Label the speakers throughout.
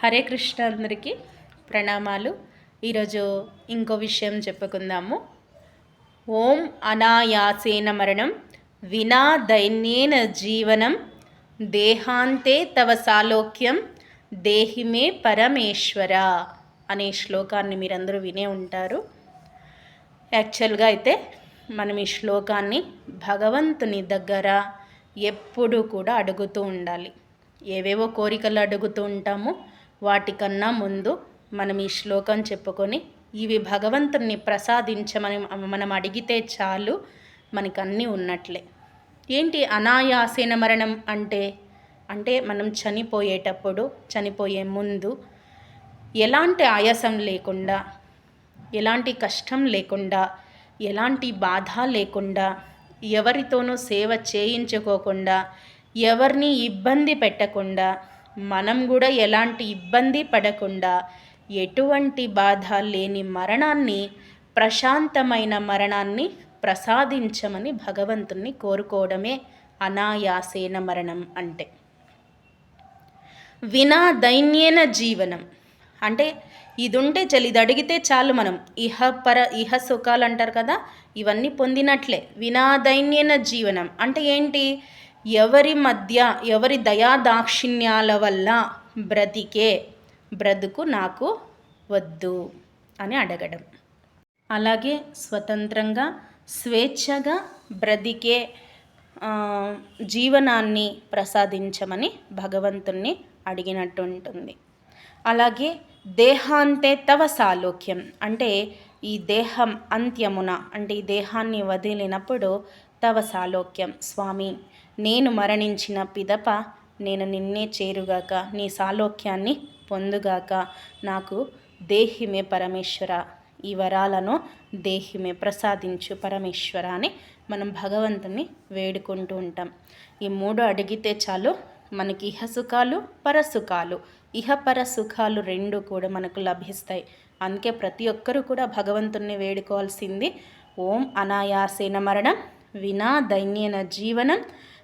Speaker 1: హరే కృష్ణ అందరికీ ప్రణామాలు. ఈరోజు ఇంకో విషయం చెప్పుకుందాము. ఓం అనాయాసేన మరణం వినా దైన్యేన జీవనం దేహాంతే తవ సాలోక్యం దేహిమే పరమేశ్వర అనే శ్లోకాన్ని మీరందరూ వినే ఉంటారు. యాక్చువల్గా అయితే మనం ఈ శ్లోకాన్ని భగవంతుని దగ్గర ఎప్పుడూ కూడా అడుగుతూ ఉండాలి. ఏవేవో కోరికలు అడుగుతూ ఉంటామో వాటికన్నా ముందు మనం ఈ శ్లోకం చెప్పుకొని ఇవి భగవంతుని ప్రసాదించమని మనం అడిగితే చాలు మనకు అన్నీ ఉన్నట్లే. ఏంటి అనాయాసేన మరణం అంటే? అంటే మనం చనిపోయేటప్పుడు చనిపోయే ముందు ఎలాంటి ఆయాసం లేకుండా ఎలాంటి కష్టం లేకుండా ఎలాంటి బాధ లేకుండా ఎవరితోనూ సేవ చేయించుకోకుండా ఎవరిని ఇబ్బంది పెట్టకుండా మనం కూడా ఎలాంటి ఇబ్బంది పడకుండా ఎటువంటి బాధ లేని మరణాన్ని ప్రశాంతమైన మరణాన్ని ప్రసాదించమని భగవంతుణ్ణి కోరుకోవడమే అనాయాసేన మరణం అంటే. వినా దైన్యేన జీవనం అంటే ఇది ఉంటే చలి ఇది అడిగితే చాలు మనం. ఇహ పర ఇహ సుఖాలు అంటారు కదా ఇవన్నీ పొందినట్లే. వినా దైన్యేన జీవనం అంటే ఏంటి? ఎవరి మధ్య ఎవరి దయాదాక్షిణ్యాల వల్ల బ్రతికే బ్రతుకు నాకు వద్దు అని అడగడం. అలాగే స్వతంత్రంగా స్వేచ్ఛగా బ్రతికే జీవనాన్ని ప్రసాదించమని భగవంతుణ్ణి అడిగినట్టు ఉంటుంది అలాగే దేహాంతే తవ సాలోక్యం. అంటే ఈ దేహం అంత్యమున అంటే ఈ దేహాన్ని వదిలినప్పుడు తవ సాలోక్యం. స్వామి నేను మరణించిన పిదప నేను నిన్నే చేరుగాక నీ సాలోక్యాన్ని పొందుగాక నాకు దేహిమే పరమేశ్వర. ఈ వరాలను దేహిమే ప్రసాదించు పరమేశ్వర అని మనం భగవంతుని వేడుకుంటూ ఉంటాం. ఈ మూడు అడిగితే చాలు మనకి ఇహ సుఖాలు పరసుఖాలు ఇహపర సుఖాలు రెండు కూడా మనకు లభిస్తాయి. అందుకే ప్రతి ఒక్కరూ కూడా భగవంతుణ్ణి వేడుకోవాల్సింది ఓం అనాయాసేన మరణం వినా దైన్యన జీవనం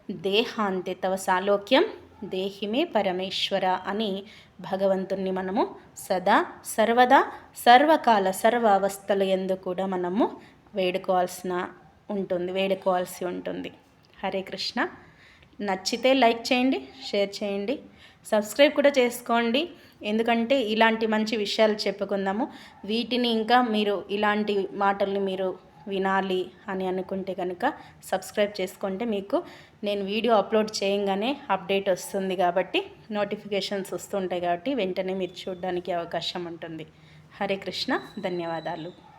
Speaker 1: దేహాంతే తవ సాలోక్యం దేహిమే పరమేశ్వర అని భగవంతుణ్ణి మనము సదా సర్వదా సర్వకాల సర్వ అవస్థల ఎందు కూడా మనము వేడుకోవాల్సిన ఉంటుంది వేడుకోవాల్సి ఉంటుంది. హరే కృష్ణ. నచ్చితే లైక్ చేయండి షేర్ చేయండి సబ్స్క్రైబ్ కూడా చేసుకోండి. ఎందుకంటే ఇలాంటి మంచి విషయాలు చెప్పుకుందాము. వీటిని ఇంకా మీరు ఇలాంటి మాటల్ని మీరు వినాలి అని అనుకుంటే కనుక సబ్స్క్రైబ్ చేసుకుంటే మీకు నేను వీడియో అప్లోడ్ చేయంగానే అప్డేట్ వస్తుంది కాబట్టి నోటిఫికేషన్స్ వస్తుంటాయి కాబట్టి వెంటనే మీరు చూడడానికి అవకాశం ఉంటుంది. హరే కృష్ణ ధన్యవాదాలు.